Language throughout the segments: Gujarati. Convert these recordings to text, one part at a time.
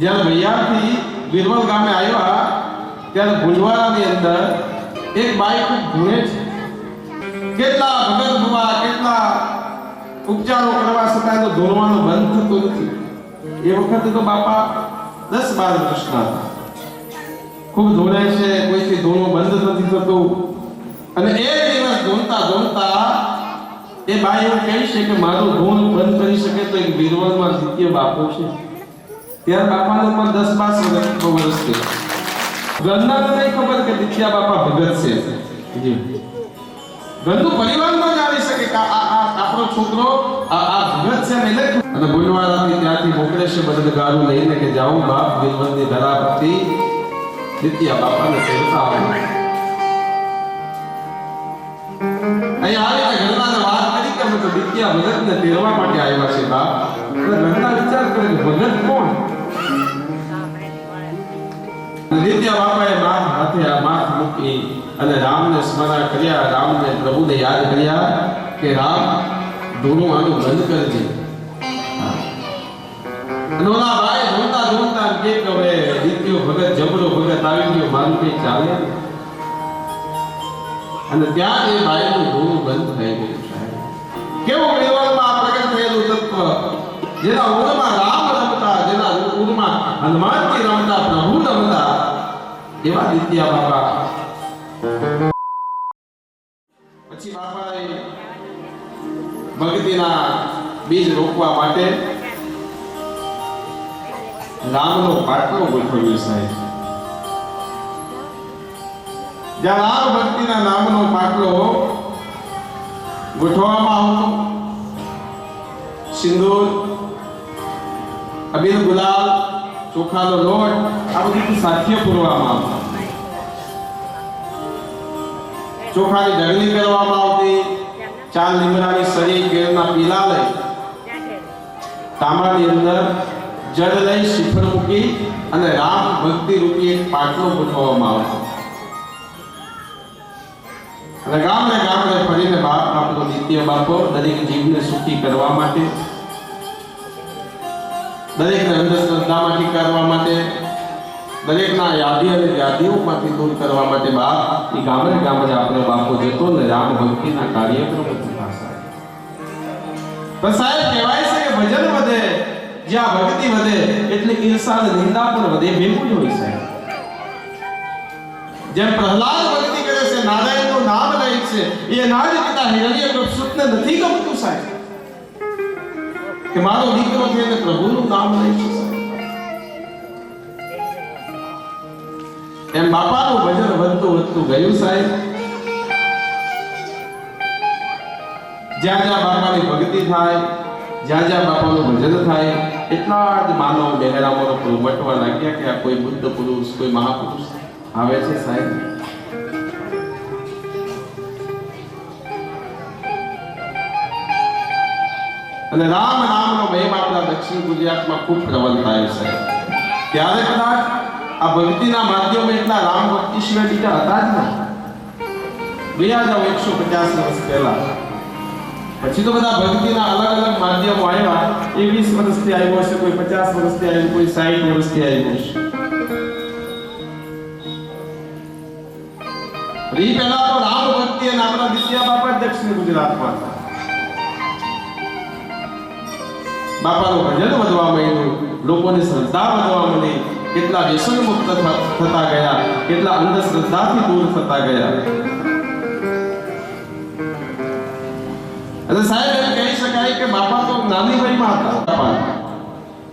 જ્યારે ભૈયાથી વીરવલ ગામે આવ્યા ત્યારે ભુજવાડાની અંદર એક બાઈ ખૂબ છે. કેટલા ભગત ભુવા, કેટલા ઉપચારો કરવા છતાં તો ધોરવાનું બંધ થતું નથી. એ વખતે તો બાપા દસ બાર વર્ષના ખૂબ ધોળે છે, કોઈથી ધોળું બંધ નથી થતું. અને એ દિવસ ધોનતા ધોનતા એ બાઈ એવું કહે છે કે, મારું ધોળ બંધ કરી શકે તો એક બિરવલમાં દ્વિતીય બાપો છે. ત્યારે બાપાને પણ દસ બાર વર્ષ છે ઘરનાને નહીં ખબર કે દ્વિતીય બાપા ભગત છે. ગંદુ પરિવારમાં જ આવી શકે કે આ આપણો છોકરો, આ ભગત છે એટલે અને ગુણવાળાથી ત્યાંથી મોકલે છે બધા ગારું લઈને કે જાઉં બાપ બિલવંતની ધરા પરથી દ્વિતીય બાપાને કહેતા આવે. અહીંયા આવી ઘરના વાત કરી કે અમે તો દ્વિતીય ભગતને તેરવા માટે આવ્યા છે બાપ. ઘરના વિચાર ભગત કોણ? ભાઈ હવે દીત્યો ભગત, જબરો ભગત ચાલે? અને ત્યાં એ ભાઈનું ધૂણું બંધ થઈ ગયું. સાહેબ કેવું આ પ્રગટ થયેલું તત્વ? જેના ઉરમાં રામ રમતા, જેના ઉરમાં હનુમાનજી રમતા, પ્રભુ રમતા, એવા દિત્યા બાપા. પછી બાપાએ ભક્તિના બીજ રોપવા માટે રામનો પાટલો ગોઠવ્યો સાહેબ. જ્યાં રામ ભક્તિના નામનો પાટલો ગોઠવવામાં આવતો, સિંદૂર અબીલ ગુલાલ, ચોખાનો લોટ, આ બધું સાથ્ય પૂરવામાં આવતું. ચોખાની ઢગલી કરવામાં આવતી, ચાર લીમડાની સરી ગેરના પીલા લઈ તાંબાની અંદર જળ લઈ શિખર મૂકી અને રામ ભક્તિ રૂપી એક પાટલો ગોઠવવામાં આવતો. અને ગામને ગામને ફરીને બાપ આપણો નિત્ય બાપો દરેક જીવને સુખી કરવા માટે દરેકને અંધશ્રદ્ધામાંથી કરવા માટે, દરેકના યાદી અને યાદીઓમાંથી દૂર કરવા માટે બાપ, એ ગામડે ગામડે આપણે બાપો જતો ને રામ ભક્તિના કાર્યક્રમો પણ સાહેબ, કહેવાય છે કે ભજન વધે, જ્યાં ભક્તિ વધે, એટલે ઈર્ષા નિંદા વધે ભેગું હોય જેમ પ્રહલાદ ભક્તિ કરે છે, નારાયણનું નામ લે છે, એ નાજ પિતા હિરણ્યકશ્યપને નથી ગમતું સાહેબ. કે મારો દીકરો છે ને પ્રભુનું નામ લે છે એમ બાપાનું ભજન વધતું વધતું ગયું, સાહેબ. જ્યાં જ્યાં બાપાની ભક્તિ થાય, જ્યાં જ્યાં બાપાનું ભજન થાય, એટલા જ માનવ બહેરામોનો પ્રગટવા લાગ્યા કે આ કોઈ બુદ્ધ પુરુષ, કોઈ મહાપુરુષ આવે છે, સાહેબ. અને રામ નામનો મહિમા આપણા દક્ષિણ ગુજરાતમાં ખૂબ પ્રબલ થાય છે. ત્યારે કદાચ આ ભક્તિના માધ્યમે એટલા રામ ભક્તિ સિવાય બીજા હતા જ ને બે જાવ એકસો પચાસ વર્ષ પહેલા. પછી તો બધા ભક્તિના અલગ અલગ માધ્યમો આવ્યા. એ વીસ વર્ષથી આવ્યો હશે, કોઈ પચાસ વર્ષથી આવ્યું, કોઈ સાઠ વર્ષથી આવ્યું હશે. ઈ પહેલા તો રામ ભક્તિ અને આપણા દિત્યા બાપા દક્ષિણ ગુજરાતમાં હતા. બાપાનું ભજન વધવા માંડ્યું, લોકોની શ્રદ્ધા વધવા માંડી, કેટલા વ્યસન મુક્ત થતા ગયા, કેટલા અંધશ્રદ્ધાથી દૂર થતા ગયા. એટલે સાહેબ એમ કહી શકાય કે બાપા તો નાની વયમાં હતા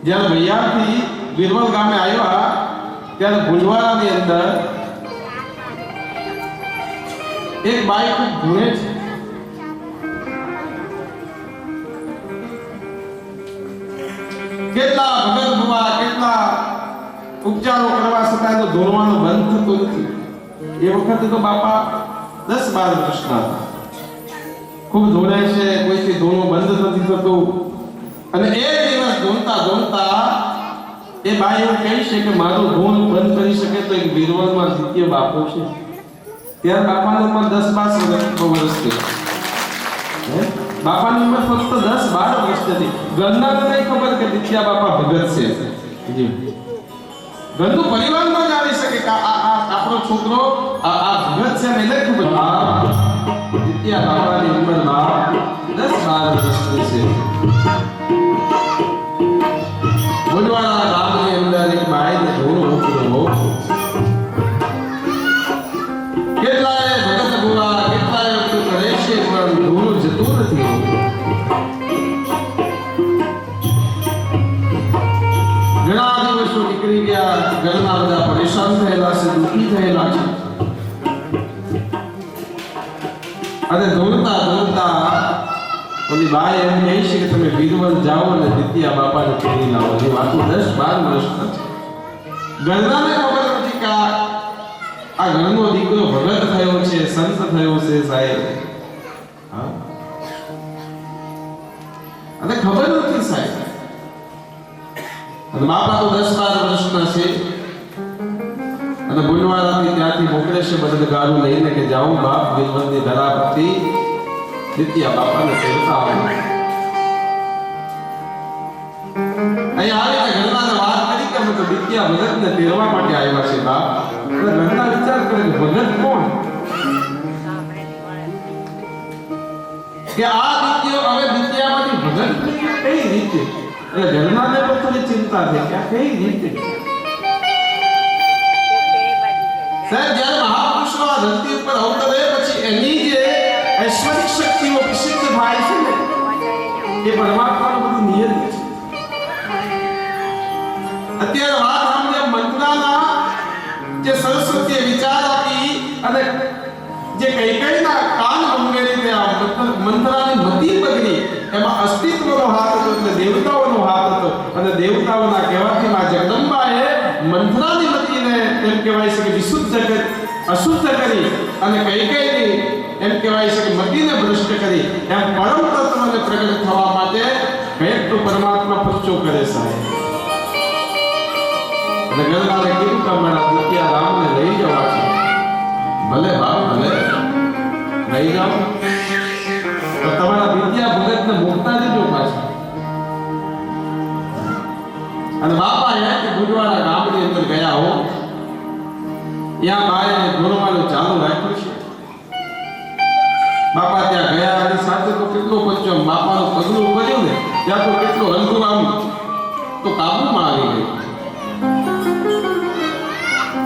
જ્યારે ભૈયાથી બિરવલ ગામે આવ્યા, ત્યારે ભુજવાડાની અંદર એક બાઈ ખૂબ ધૂણે છે. કેટલા ભગત ભવા, કેટલા ઉપચારો કરવા છતાં તો ધોરવાનું બંધ થતું નથી. એ વખતે તો બાપા દસ બાર વર્ષના હતા. ખૂબ ધોળે છે, કોઈથી ધોળું બંધ નથી થતું. અને એ દિવસ ધોનતા ધોનતા એ બાઈ એવું કહે છે કે મારું ધૂન બંધ કરી શકે તો એક બિરવલમાં દ્વિતીય બાપો છે. ત્યારે બાપાને પણ દસ બાર વર્ષ વર્ષ થયા? બાપાની ઉંમર ફક્ત દસ બાર વર્ષ હતી. ઘરનાને નહીં ખબર કે દિત્યા બાપા ભગત છે. જી. ઘરનું પરિવાર ન જાણી શકે કે આ આ આપણો છોકરો આ આ ભગત છે એને ખબર આ દિત્યા બાપાની ઉંમરમાં દસ બાર વર્ષની છે. બોલવાના ગામની અંદર એક બાઈને ધોળો અને દોડતા દોડતા ઓલી બાઈ એમ કહે છે કે તમે વીરવલ જાઓ અને દિત્યા બાપાને ફેરી લાવો. જે વાતો દસ બાર વર્ષના છે ઘરનાને ખબર નથી કે? આ ઘરનો દીકરો ભગત થયો છે, સંત થયો છે સાહેબ. અને ખબર નથી સાહેબ. અને બાપા તો દસ બાર વર્ષના છે. અને બુનવાડાથી ત્યાંથી મોકલે છે ગાડું લઈને કે જાઉં બાપ બિલવંતની ધરા પરથી દિત્યા બાપાને સેવતા આવો અહીં આ રીતે ઘરનાને વાત કરી કે અમે તો દિત્યા ભગતને તેરવા માટે આવ્યા છે બાપ. એટલે વિચાર કરે કે ભગત કોણ? કે આ દિત્યો હવે દ્વિતીયામાંથી ભગત કઈ રીતે? એટલે ઘરનાને પણ થોડી ચિંતા છે કે કઈ રીતે? સાહેબ જ્યારે મહાપુરુષો આ ધરતી ઉપર અવતરે પછી એની જે ઐશ્વરિક શક્તિઓ પ્રસિદ્ધ થાય છે ને એ પરમાત્માનું બધું નિયત છે અત્યારે વાત સાંભળે મંત્રાના જે સરસ્વતીએ વિચાર આપી અને જે કઈ કઈના કાન મંગેરી તે આ મંત્ર- મંત્રાની મતિ બગડી એમાં અસ્તિત્વનો હાથ હતો એટલે દેવતાઓનો હાથ હતો અને દેવતાઓના કહેવાથી માં જગદંબાએ મંત્રાની મતિને એમ કહેવાય છે કે વિશુદ્ધ કરી અશુદ્ધ કરી અને કઈની એમ કહેવાય છે કે મતિને ભ્રષ્ટ કરી, એમ પરમ તત્વને પ્રગટ થવા માટે ભેટ પરમાત્મા પૂછો કરે સાહેબ. અને ગરનારે કીધું કે મારા દ્વિતીય રામને લઈ જવા છે. ભલે બાપ, ભલે લઈ જાઓ. તો તમારા દ્વિતીય ભગતને મુકતા દેજો પાછા. અને બાપા એ ગુજવાડા ગામની અંદર ગયા હો. ત્યાં બાએ ધોરવાનું ચાલુ રાખ્યું છે. બાપા ત્યાં ગયા અને સાથે તો કેટલો પંચો બાપાનું પગલું કર્યું ને, ત્યાં તો કેટલો હલકું આમ તો કાબુમાં આવી ગયું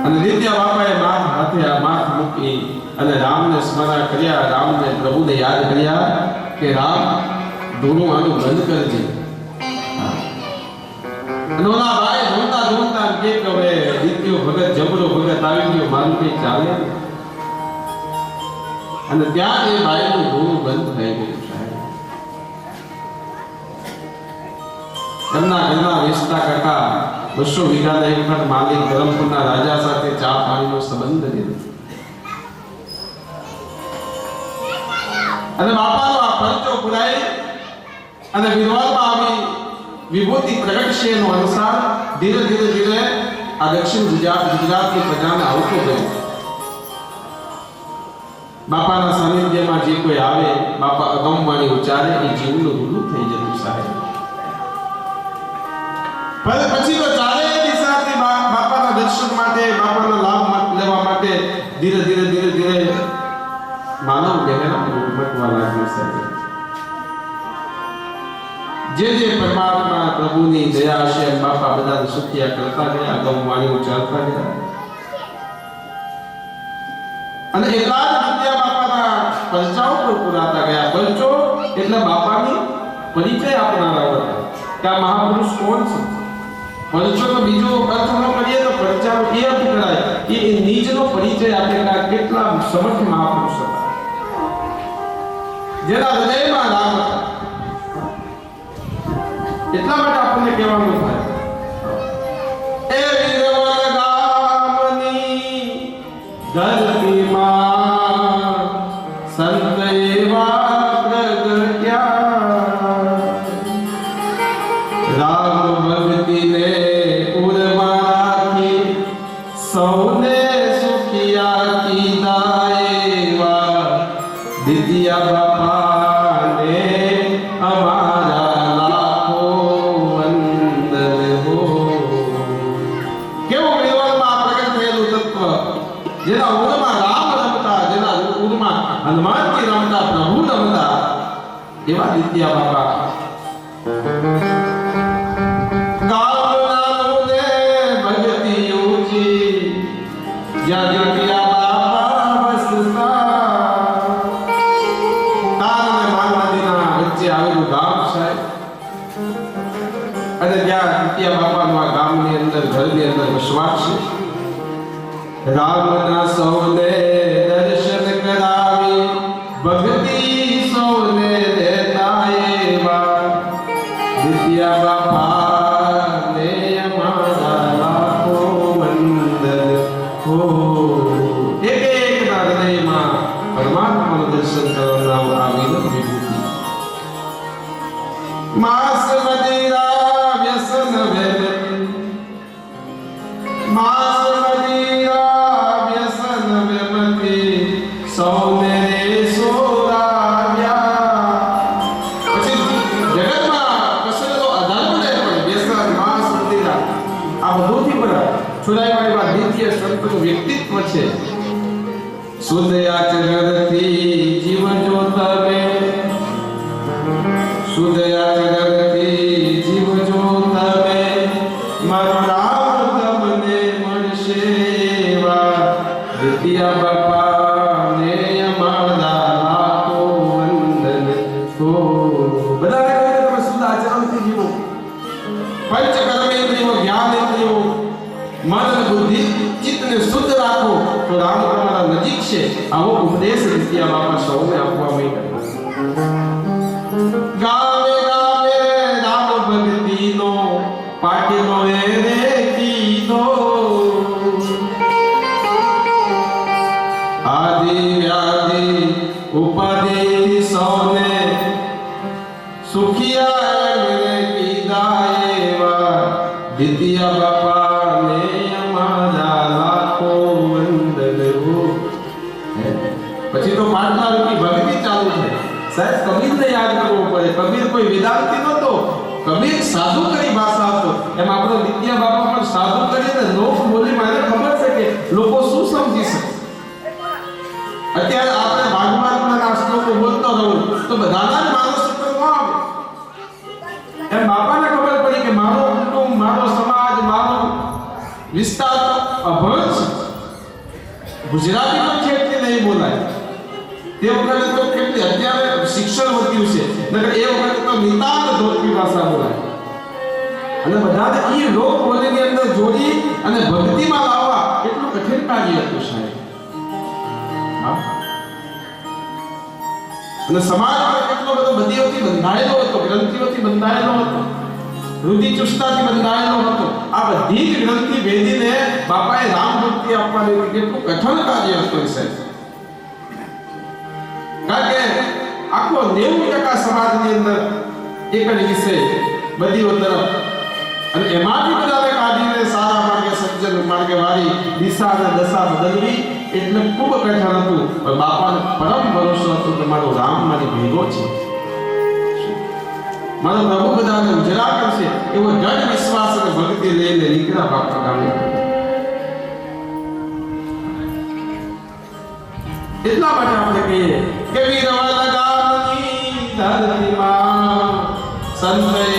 અને નિત્ય બાપાએ માથ હાથે આ માથ મૂકી અને રામને સ્મરણ કર્યા, રામને પ્રભુને યાદ કર્યા કે રામ ધૂનું આનું બંધ કરજે. અને ઓલા ભાઈ ધોતા ધોતા કે હવે ભગત આવી ગયો મારું કઈ ચાલે અને ત્યાં એ બાઈનું ધૂણું બંધ થઈ ગયું એમના ઘરના વેચતા કાકા બસો વીઘાના એક વખત માલિક ધરમપુરના રાજા સાથે ચા પાણીનો સંબંધ લીધો. અને બાપાનો આ પંચો પુરાય અને વિરોધમાં આવી વિભૂતિ પ્રગટ છે એનો અનુસાર ધીરે ધીરે ધીરે આ દક્ષિણ ગુજરાત ગુજરાતની પ્રજાને આવતો ગયો બાપાના સાનિધ્યમાં જે કોઈ આવે બાપા અગમવાણી ઉચ્ચારે એ જીવનું રૂલું થઈ જતું સાહેબ પણ પછી તો ચારે દિશાથી બા- બાપાના દર્શન માટે બાપાના લાભ મા- લેવા માટે ધીરે ધીરે ધીરે ધીરે માનવ ગહેરા ઉમટવા લાગ્યો સાહેબ જે જે પરમાત્મા પ્રભુની દયા છે બાપા બધા સુખિયા કરતા ગયા. અગમવાણી ચાલતા ગયા. અને જ વિદ્યા બાપાના પરચાઓ પર પુરાતા ગયા. પંચો એટલે બાપાની પરિચય આપનારા હતા કે આ મહાપુરુષ કોણ છે? પંચો તો બીજો અર્થ ન કરીએ તો પરચાનો એ અર્થ કરાય કે એ નીચનો પરિચય આપેલા કેટલા સમર્થ મહાપુરુષ હતા. જેના હૃદયમાં રામ એટલા માટે આપણને કહેવાનું થાય. એ વીરવર ગામની ધરતીમાં સંત એવા સૌને સુખિયા કીધા ઘરની અંદર વસવાટ છે રામના સૌને દર્શન કરાવી ભક્તિ સૌને દેતા એવા દિત્યા બાપા સંતનું વ્યક્તિત્વ છે. શુદ્ધ આચરણથી છે. આવો ઉપદેશ દ્વિતીય બાપા સૌને આપવા માંડ્યા બાપા સાહેબ કબીરને યાદ કરવો પડે. કબીર કોઈ વેદાંતી નહોતો કબીર સાધુ કરી ભાષા હતો? એમ આપણો વિદ્યા બાપા પણ સાધુ કરીને લોક બોલી મને ખબર છે કે લોકો શું સમજી શકે? અત્યારે આપણે ભાગવતના શ્લોકો બોલતો રહું તો બધાના જ માનસ ઉપર ન આવે. એમ બાપાને ખબર પડી કે મારો કુટુંબ, મારો સમાજ, મારો વિસ્તાર તો અભણ છે. ગુજરાતી પણ કેટલી નહીં બોલાય તે વખતે એ વખતે નિતાંત ધોરકી ભાષા બોલાય અને બધાને એ લોક બોલીની અંદર જોડી અને ભક્તિમાં લાવવા એટલું કઠિન કાર્ય હતું સાહેબ. અને સમાજ કેટલો બધો બધીઓથી બંધાયેલો હતો, ગ્રંથિઓથી બંધાયેલો હતો, રુધિચુષ્ટાથી બંધાયેલો હતો. આ બધી જ ગ્રંથિ ભેદીને બાપાએ રામ ભક્તિ આપવાની. કેટલું કઠણ કાર્ય હતું સાહેબ. કારણ કે આખો નેવું મારો રામ મારી ભેગો કરશે એવો જડ વિશ્વાસ અને ભક્તિ લઈને નીકળ્યા એટલા માટે આપણે કહીએ કે વીરવલ સંત એવા